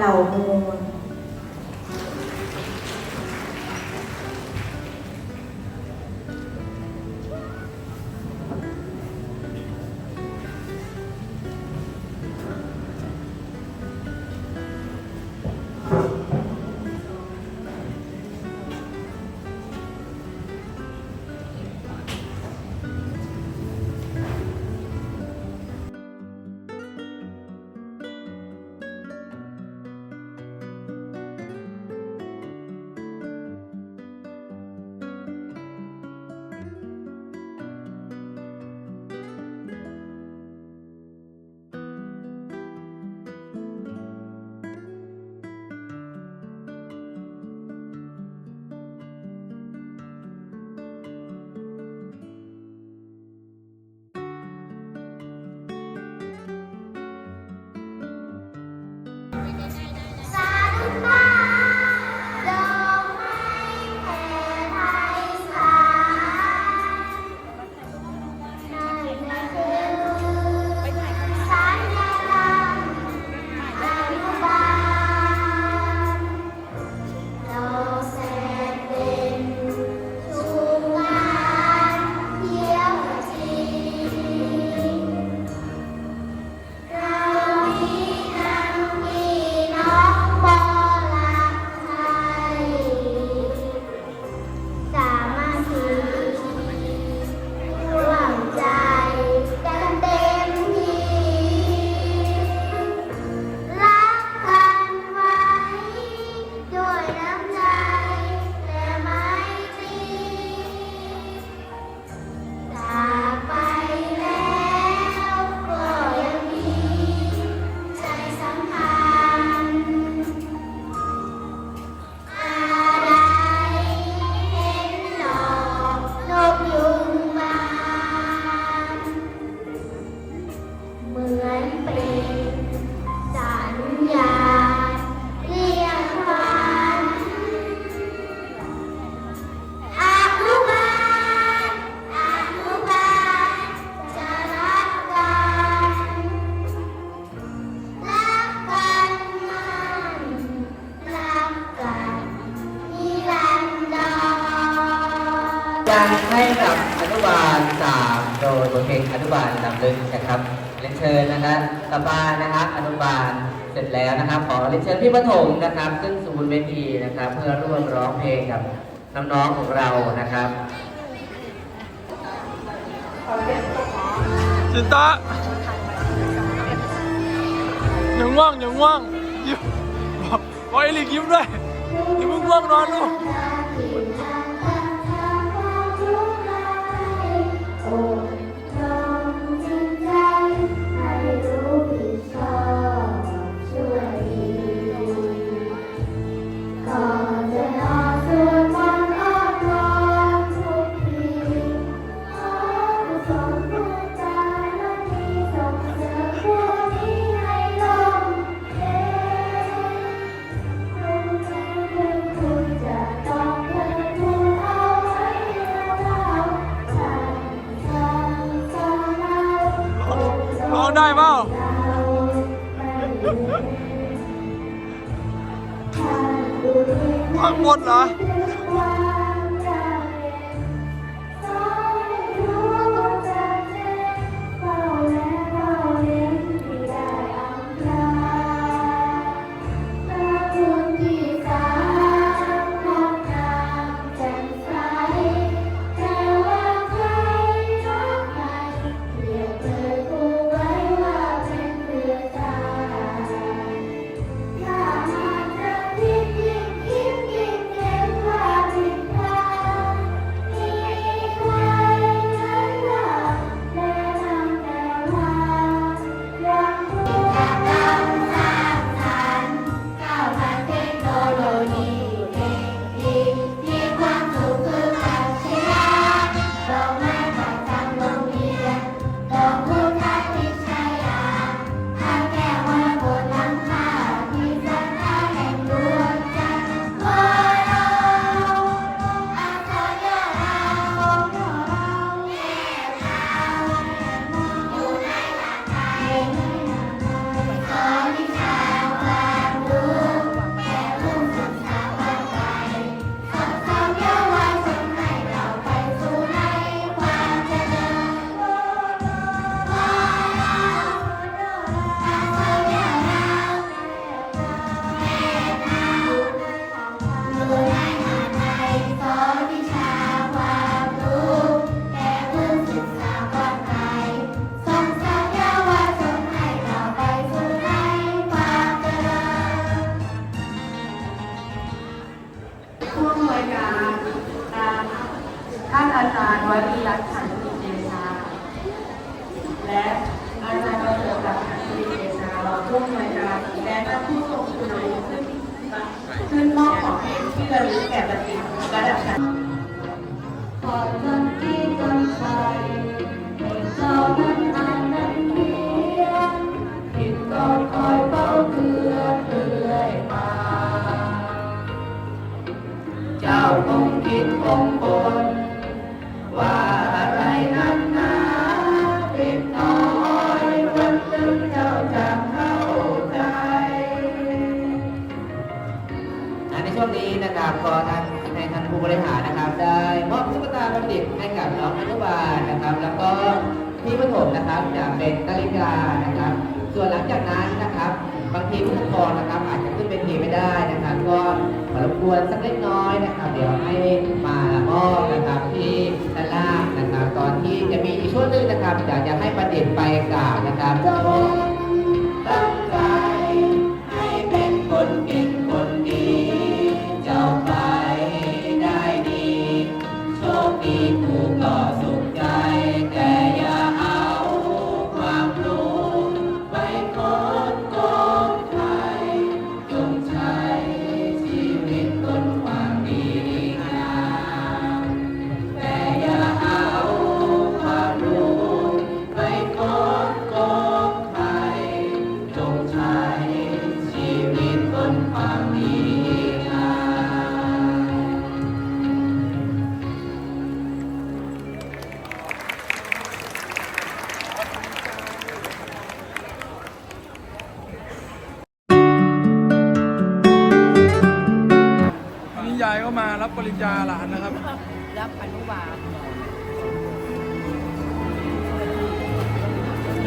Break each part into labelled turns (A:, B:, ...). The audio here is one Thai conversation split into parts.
A: เรามั
B: ว ที่ป
C: ฐมนะครับ ซึ่งศูนย์เวทีนะครับ เพื่อร่วมร้องเพลงกับน้องๆของเรานะครับ
D: จิตตะยังว่างยังว่างยิ้มบอกไว้ลีกยิ้มด้วยอย่าเพิ่งว่างนอนลูก
B: หมดเหรอ ท่านอาจารย์วั
C: ชิรัตน์ นะครับ แล้วก็ที่ประถมนะครับจะเป็นนาฬิกานะครับ ส่วนหลังจากนั้นนะครับ บางทีผู้ปกครองนะครับ อาจจะขึ้นเป็นทีไม่ได้นะครับ ก็ขอรบกวนสักเล็กน้อยนะครับ เดี๋ยวให้มามอบนะครับที่ด้านล่างนะครับ ตอนที่จะมีอีกช่วงหนึ่งนะครับอยากจะให้ประเด็นไปกล่าวนะครับ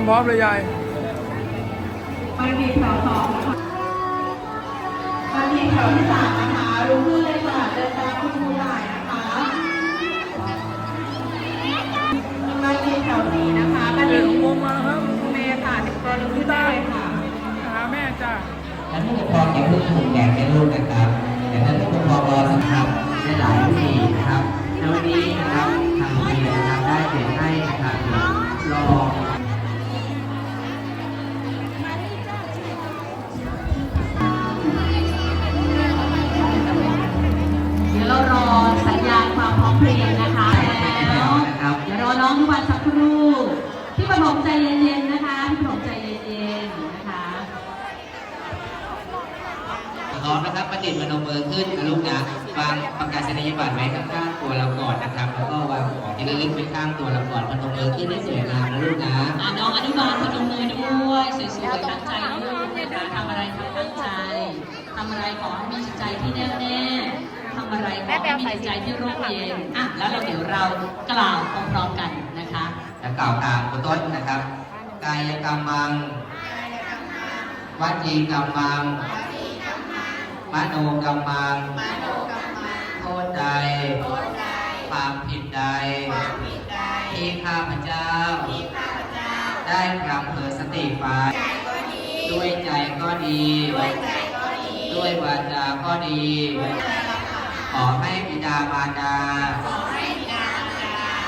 C: ยม
D: พร้อมเลยยาย
E: มาดีแถวสองนะคะมาดีแถวที่สามนะคะ รู้ขึ้นเลยค่ะเดินตามคุณครูได้นะคะมาดีแถวสี่นะคะมา
D: เด็
E: ดี
D: กของวงมาแล้วครับ
E: เมย์ค่ะติดตัวรู้ขึ้นได้ค่ะ
D: หาแม่จ้า
C: ท่านผู้ปกครองอย่าเพิ่งถูกแดดในลูกนะครับแต่ท่านผู้ปกครองรอสักครั้งในหลายวิธีนะครับในวันนี้นะครับทางโรงเรียนนะครับได้เปลี่ยนให้นะครับรอ
E: ร้อมนะค
C: รับ
E: ป
C: ระดิษฐ์มโนมือขึ้นนะลูกนะวางประกาศนียบัตรไว้ข้างๆตัวเราก่อนนะครับ แล้วก็วางของที่ระลึกไว้ข้างตัวเราก่อนพนมมือขึ้นให้สวยงามนะลูกนะ
E: อะน้องอนุบาลพนมมือด้วยสวยๆตั้งใจลูกนะคะทำอะไรทำตั้งใจทำอะไรขอให้มีจิตใจที่แน่วแน่ทำอะไรขอให้มีจิตใจที่ร่มเย็นอะแล้วเราเดี๋ยวเรากล่าวพร้อมๆกันนะคะ
C: และกล่าวตามคุณต้นนะครับกายกรรมังวจีกรรมัง มโนกรรมังโทษใดความผิดใดที่ข้าพเจ้าได้พลังเผลอสติไปด้วยใจก็ดี ด้วยวาจาก็ดี ขอให้บิดามารดา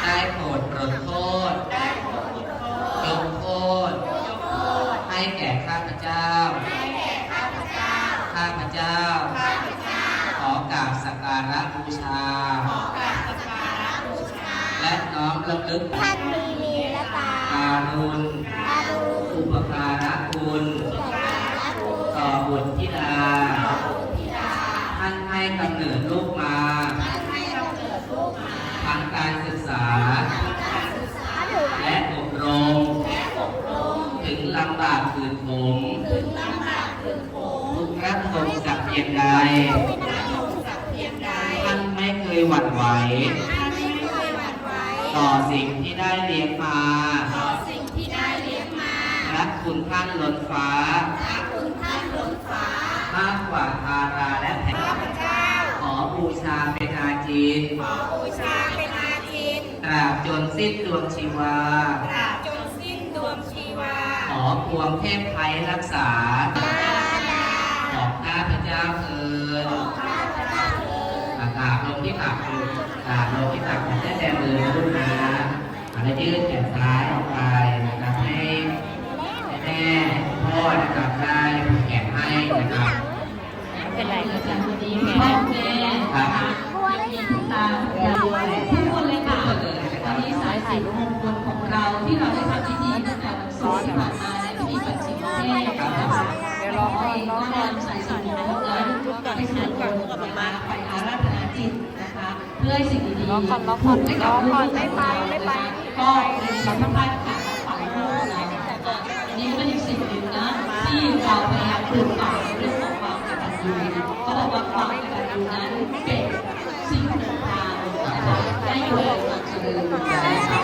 C: ได้โปรดปรดโทษ ยกโทษ ให้แก่ข้าพเจ้า ข้าพ เจ้า ขอกราบสักการะบูชา และน้อมระลึก
B: ท่านมีลีละตา
C: การุณ
B: อารุณ
C: อุปการะคุณ
B: อารุณ
C: ต่อบุตรธิดาท่านให้กำเนิดลูกมาทางการศึกษา และอบรม ถึงลำบากคืนผมทุกรักทงสักเพี ยงใดท่านไม่เคยหวั่นไหว ต่อสิ่งที่ได้เลี้ยงมา รักคุณท่านล้นฟ้า มากกว่าทาราและแผ่นขอบูชาเป็นอาจินตราบจนสิ้นดวงชีวา ขอพวงเทพไทยรักษาของข้าพเจ้าเถิดอากาศลงที่ตักคุณอากาศลงที่ตักของแม่แดงเลยนะลูกนะอะไรยืดแขนซ้ายออกไปนะครับให้ให้แม่พ่อนะครับได้ผูกแขนให้นะครับ
E: เป็นไรเลยจ้ะวันนี้พ่อแม่นะคะมีคุณตาคุณย รื่อยๆสิ่งดีๆ
F: รอก่อนรอก่อน
E: ให้กับ
F: รอก่อนไม่ไปไม่ไป
E: ก็เป็นสำคัญค่ะฝังโลกนะนี่ก็เป็นอีกสิ่งหนึ่งนะที่เราพยายามปลูกฝังเรื่องของความกตัญญูเขาบอกว่าความกตัญญูนั้นเป็นสิ่งนำทางนะคะได้อยู่ในความเจริญนะ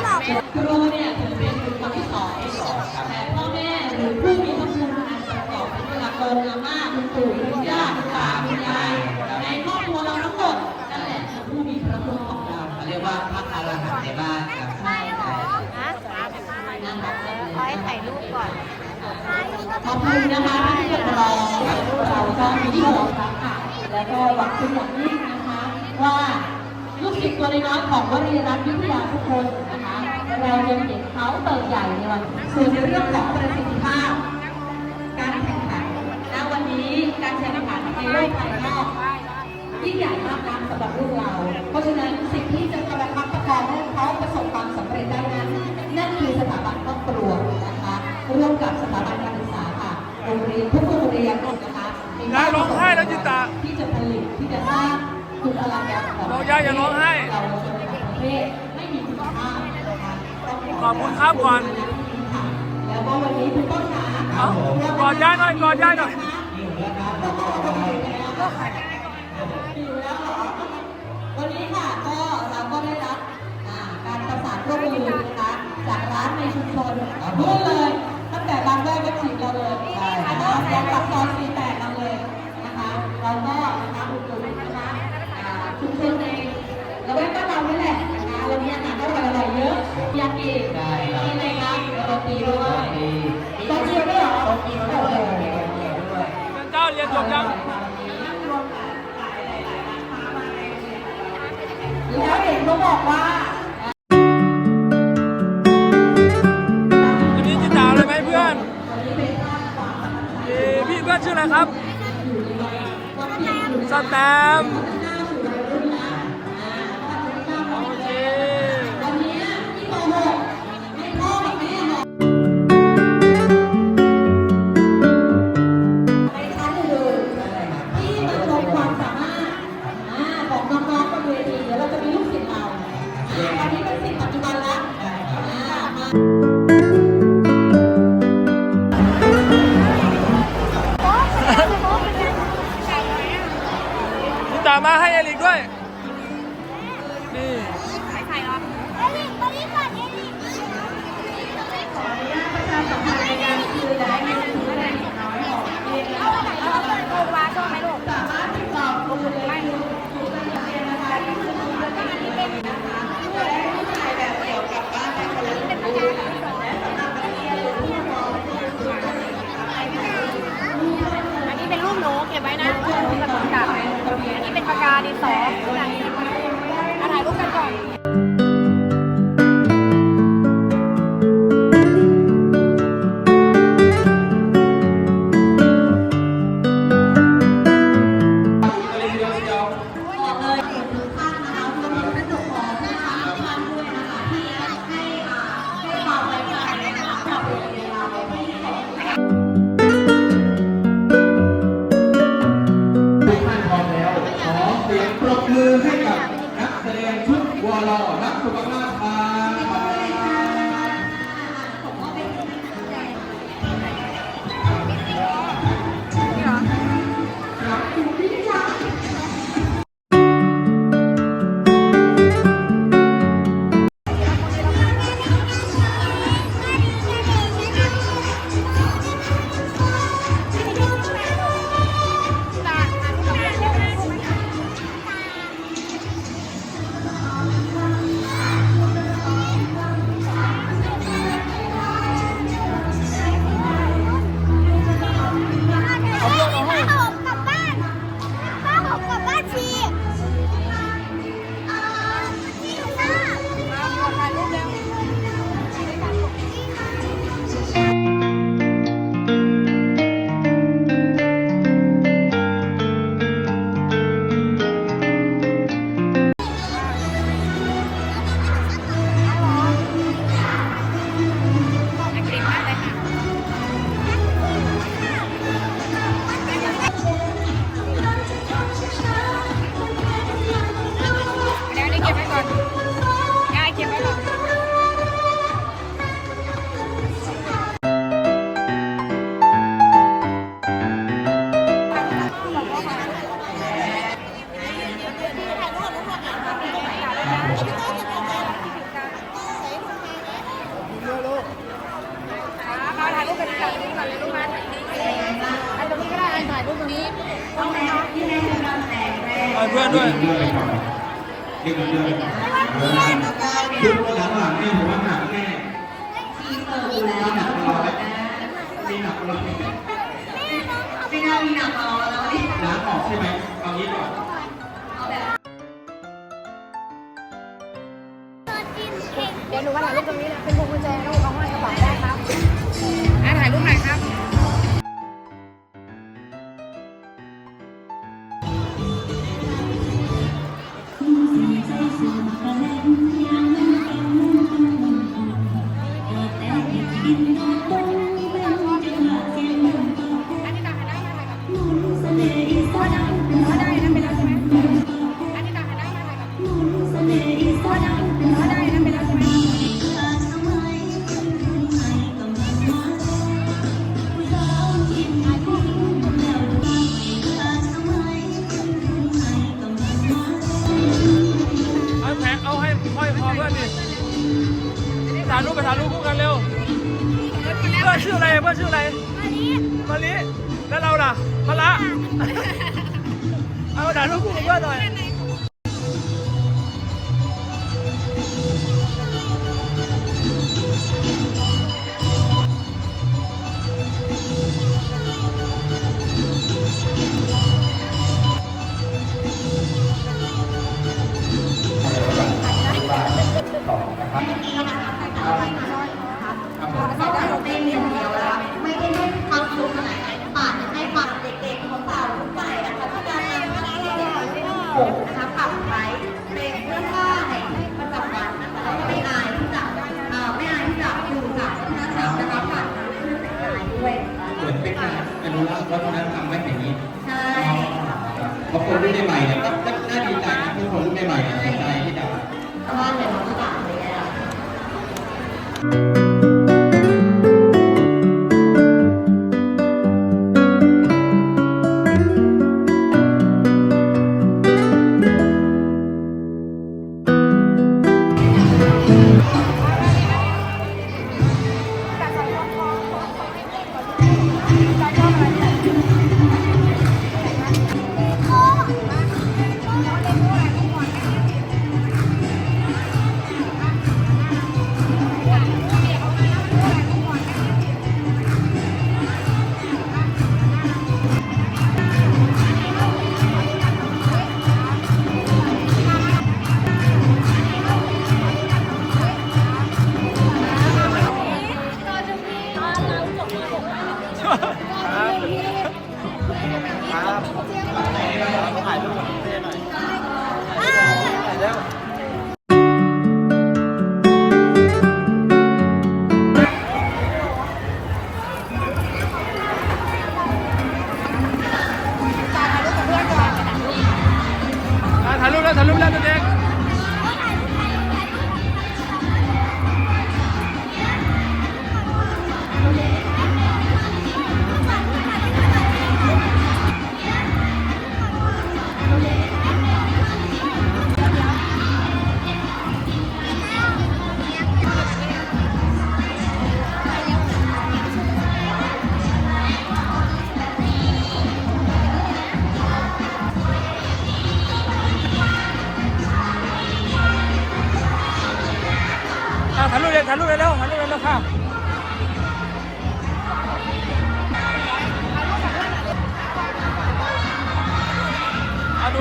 E: คะครูเนี่ยถือเป็นบุคคลที่สองแต่พ่อแม่หรือผู้มีพระคุณอันประกอบไปด้วยอากงอาม่าคุณปู่คุณย่าคุณตาคุณยาย ในบ้านครั
C: บ
E: ใช่ค่ะ
F: ฮะ
E: นั่นแหละ
F: ขอให้ถ่ายรูปก่อน
E: ขอบคุณนะคะที่เรียกรอเราก็มีที่หัวครับค่ะ แล้วก็หวังคุณอย่างยิ่งนะคะ ว่าลูกศิษย์ตัวน้อยของวรีรัตน์วิทยาทุกคนนะคะเรายังเห็นเขาเติบใหญ่ในวันส่วนในเรื่องของประสิทธิภาพ การแข่งขันณวันนี้การแข่งขันในโลกภายนอกยิ่งใหญ่มากนะสำหรับลูกเรา เพราะฉะนั้น ประคับประคองให้เขาประสบความสำเร็จได้นั้น นั่นคือสถาบันครอบครัวนะคะร่วมกับสถาบันการศึกษาค่ะโรงเรียนทุกโรงเรียนนะคะมี
D: ยายร้องไห้แล้วจิตตา
E: ที่จะผลิตที่จะสร้างคุณอลังการของ
D: บอกยายอย่าร้องไห้
E: เราชนในประเทศไม่มีคุณภาพนะคะ
D: ขอบคุณครับก่อน
E: แล้วก็วันนี้คุณต้นขา
D: เอ้ากอดยายหน่อยกอดยายหน่อย
E: วันนี้ค่ะก็เราก็ได้รับานใ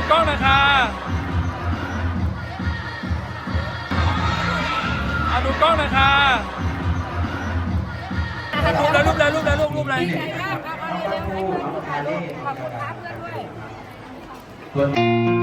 E: กล้อ
D: ง
E: นะ
D: คะ
E: เอา
D: ดู
F: ก
E: ล้องนะคะรู
G: ปแล้
B: ว
D: รูปแล้ว
H: รู
I: ปแล้
B: วรูป
F: รูปกเลาเร็เพื่อ
B: นยรูป
E: ขอบคุณค
F: รับ
A: เพื่อนด้วย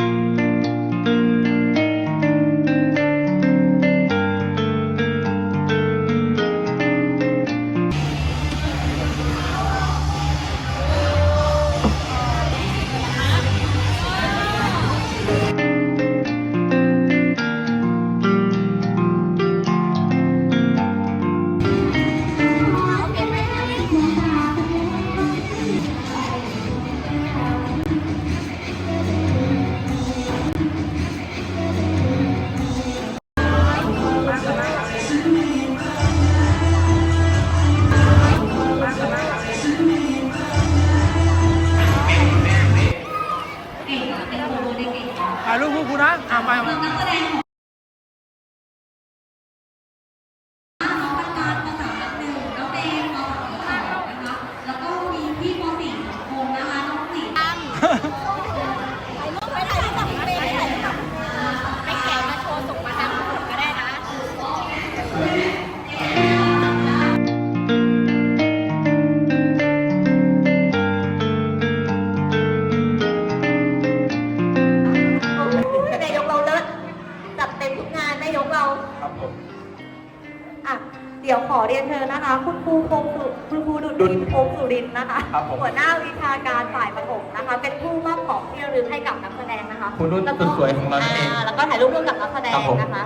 A: ะคุ
D: ณนุ่น
A: แล้
D: สวยของเรานั่นเอง
A: แล้วก็ถ่ายรูปร่วมกับนักแสดงนะคะ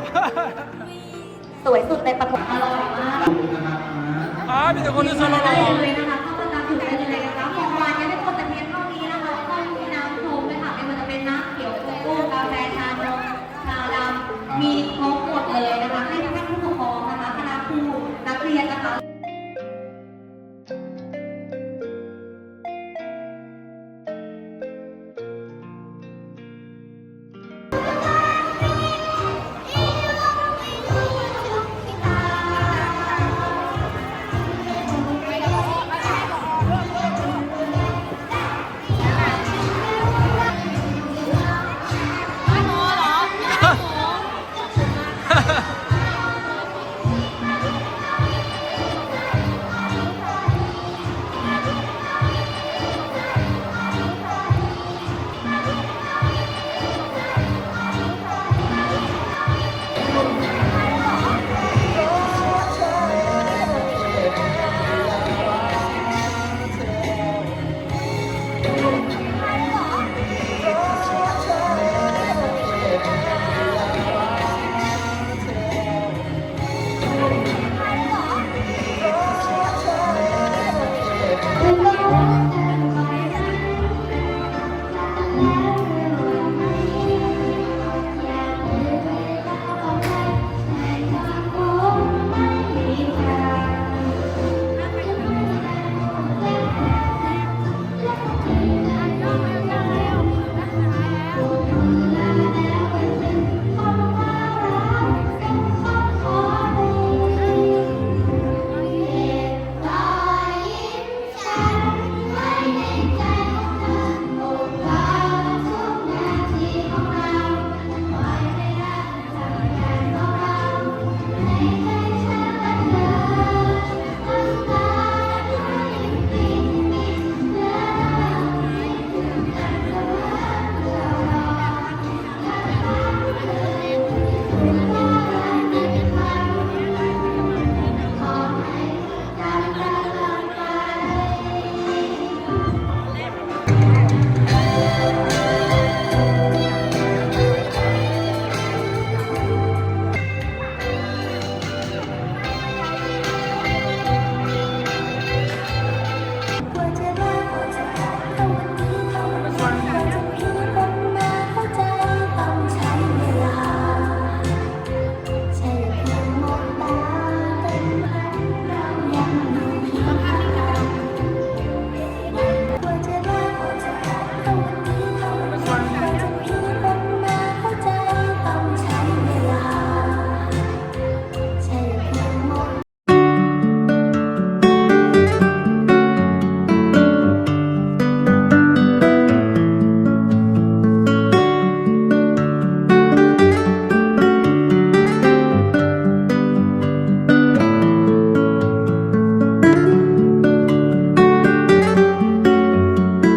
A: สวยสุดในปฐม
E: อร่อยมาก
D: อ๋อมีแต่คนที่สวยหล่อ ได้
E: เลยนะคะ